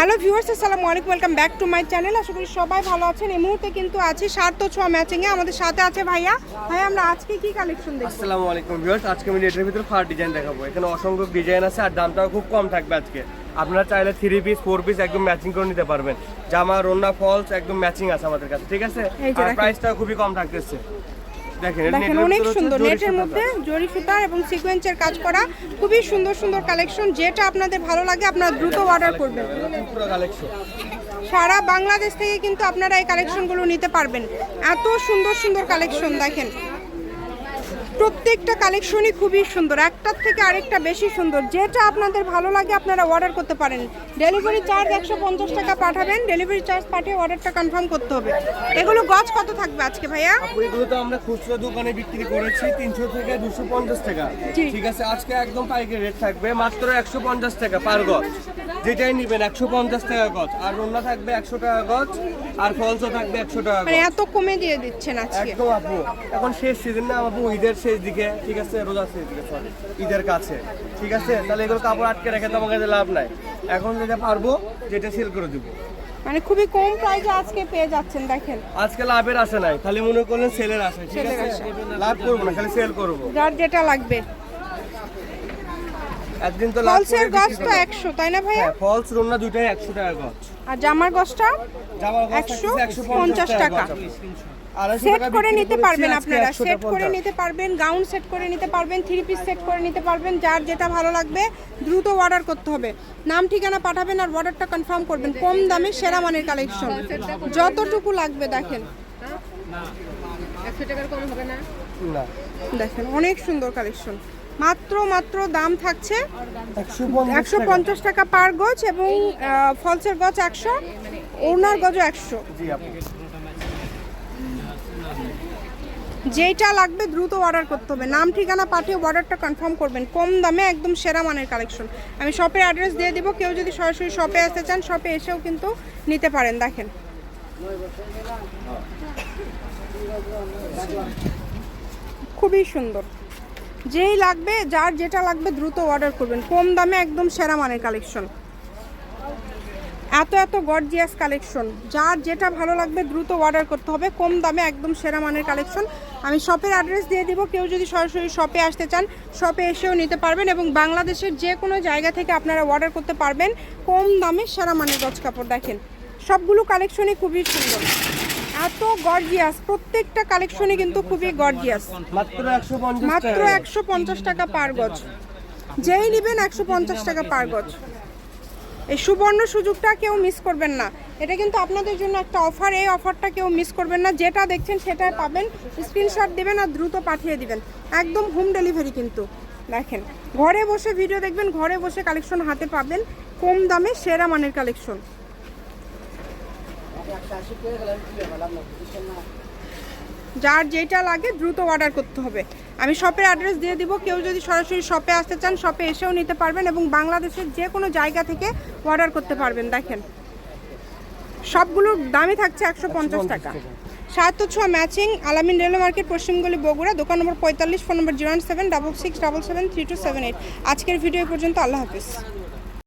Hello viewers আসসালামু আলাইকুম welcome back to my channel. আশা করি সবাই ভালো আছেন। এই মুহূর্তে কিন্তু আছি সার্থ ছোঁয়া ম্যাচিংয়ে। আমাদের সাথে আছে ভাইয়া। ভাইয়া আমরা আজকে কি কালেকশন দেখব? আসসালামু আলাইকুম ভিউয়ার্স আজকে আমি এটার ভিতরে ফার ডিজাইন দেখাবো। এখানে অসংখ্য ডিজাইন আছে আর দামটাও খুব কম থাকবে আজকে। আপনারা চাইলে থ্রি পিস ফোর পিস একদম ম্যাচিং করে নিতে পারবেন। জামা রন্না ফলস একদম ম্যাচিং আছে আমাদের কাছে ঠিক আছে? আর। প্রাইসটাও খুবই কম থাকতেছে। দেখেন অনেক সুন্দর। নেটের মধ্যে জরি সুতা এবং সিকোয়েন্সের কাজ করা। খুবই সুন্দর সুন্দর কালেকশন যেটা আপনাদের ভালো লাগে আপনারা দ্রুত অর্ডার করবেন। সারা বাংলাদেশ থেকে কিন্তু আপনারা এই কালেকশনগুলো নিতে পারবেন। এত সুন্দর সুন্দর কালেকশন দেখেন। প্রত্যেকটা কালেকশনই খুবই সুন্দর একটার থেকে আরেকটা বেশি সুন্দর। যেটা আপনাদের ভালো লাগে আপনারা অর্ডার করতে পারেন। ডেলিভারি চার্জ একশো পঞ্চাশ টাকা পাঠাবেন ডেলিভারি চার্জ পাঠিয়ে অর্ডারটা কনফার্ম করতে হবে। এগুলো গজ কত থাকবে আজকে ভাইয়া? এগুলো তো আমরা খুচরো দোকানে বিক্রি করেছি তিনশো থেকে দুশো পঞ্চাশ টাকা। ঠিক আছে আজকে একদম পাইকারি রেট থাকবে মাত্র একশো পঞ্চাশ টাকা পার গজ। যেটাই নিবেন একশো পঞ্চাশ টাকা গজ আর রন্না থাকবে একশো টাকা গজ আর ফলসও থাকবে একশো টাকা মানে এত কমে দিয়ে দিচ্ছেন আজকে। একদম আপু এখন শেষ সিজন না আপু ঈদের শেষ দিকে ঠিক আছে? রোজা শেষ দিকে সরি ঈদের কাছে। ঠিক আছে? তাহলে এগুলো কাপড় আটকে রেখে তোমাকে কাছে লাভ নাই। এখন যেটা পারব যেটা সেল করে দিব। মানে খুবই কম প্রাইসে আজকে পেয়ে যাচ্ছেন দেখেন। আজকে লাভের আশা নাই খালি মনে করলেন সেলের আশা ঠিক আছে? লাভ করব না খালি সেল করব। যার যেটা লাগবে। একদিন তো ফলসের গজ তো একশো তাই না ভাইয়া? ফলস রুমনা দুইটাই একশো টাকা গজ আর জামার গজটা জামার গজ একশো পঞ্চাশ পঞ্চাশ টাকা। টাকা। সেট করে নিতে পারবেন আপনারা। সেট করে নিতে পারবেন গাউন সেট করে নিতে পারবেন থ্রি পিস সেট করে নিতে পারবেন যার যেটা ভালো লাগবে দ্রুত অর্ডার করতে হবে। নাম ঠিকানা পাঠাবেন আর অর্ডারটা কনফার্ম করবেন। কম দামে সেরা মানের কালেকশন যতটুকু লাগবে দেখেন। দেখেন অনেক সুন্দর কালেকশন মাত্র মাত্র দাম থাকছে একশো পঞ্চাশ টাকা। পার গজ এবং ফলসের গজ একশো ওনার গজও একশো। যেইটা লাগবে দ্রুত অর্ডার করতে হবে। নাম ঠিকানা পাঠিয়ে অর্ডারটা কনফার্ম করবেন। কম দামে একদম সেরা মানের কালেকশন আমি শপের অ্যাড্রেস দিয়ে দিব। কেউ যদি সরাসরি শপে আসতে চান শপে এসেও কিন্তু নিতে পারেন। দেখেন। খুবই সুন্দর। যেই লাগবে, যার যেটা লাগবে দ্রুত অর্ডার করবেন। কম দামে একদম সেরা মানের কালেকশন এত এত গর্জিয়াস কালেকশন যার যেটা ভালো লাগবে দ্রুত অর্ডার করতে হবে। কম দামে একদম সেরা মানের কালেকশন আমি শপের অ্যাড্রেস দিয়ে দিব। কেউ যদি সরাসরি শপে আসতে চান শপে এসেও নিতে পারবেন এবং বাংলাদেশের যে কোনো জায়গা থেকে আপনারা অর্ডার করতে পারবেন। কম দামে সেরা মানের গজ কাপড়। দেখেন, সবগুলো কালেকশনই খুবই সুন্দর। এত গর্জিয়াস প্রত্যেকটা কালেকশনই কিন্তু খুবই গর্জিয়াস মাত্র একশো পঞ্চাশ টাকা পার গজ। যেই নেবেন একশো পঞ্চাশ টাকা পার গজ। এই সুবর্ণ সুযোগটা কেউ মিস করবেন না। এটা কিন্তু আপনাদের জন্য একটা অফার এই অফারটা কেউ মিস করবেন না। যেটা দেখছেন সেটা পাবেন স্ক্রিনশট দেবেন আর দ্রুত পাঠিয়ে দিবেন। একদম হোম ডেলিভারি কিন্তু। দেখেন, ঘরে বসে ভিডিও দেখবেন, ঘরে বসে কালেকশন হাতে পাবেন। কম দামে সেরা মানের কালেকশন যার যেটা লাগে দ্রুত অর্ডার করতে হবে। আমি শপের অ্যাড্রেস দিয়ে দিব। কেউ যদি সরাসরি শপে আসতে চান শপে এসেও নিতে পারবেন এবং বাংলাদেশের যে কোনো জায়গা থেকে অর্ডার করতে পারবেন। দেখেন সবগুলোর দামই থাকছে একশো পঞ্চাশ টাকা। সাত ছোঁয়া ম্যাচিং আলামিন রেলওয়ে মার্কেট পশ্চিমগুলি বগুড়া দোকান নম্বর পঁয়তাল্লিশ ফোন নম্বর zero seven double six double seven three two seven eight আজকের ভিডিও পর্যন্ত আল্লাহ হাফিজ।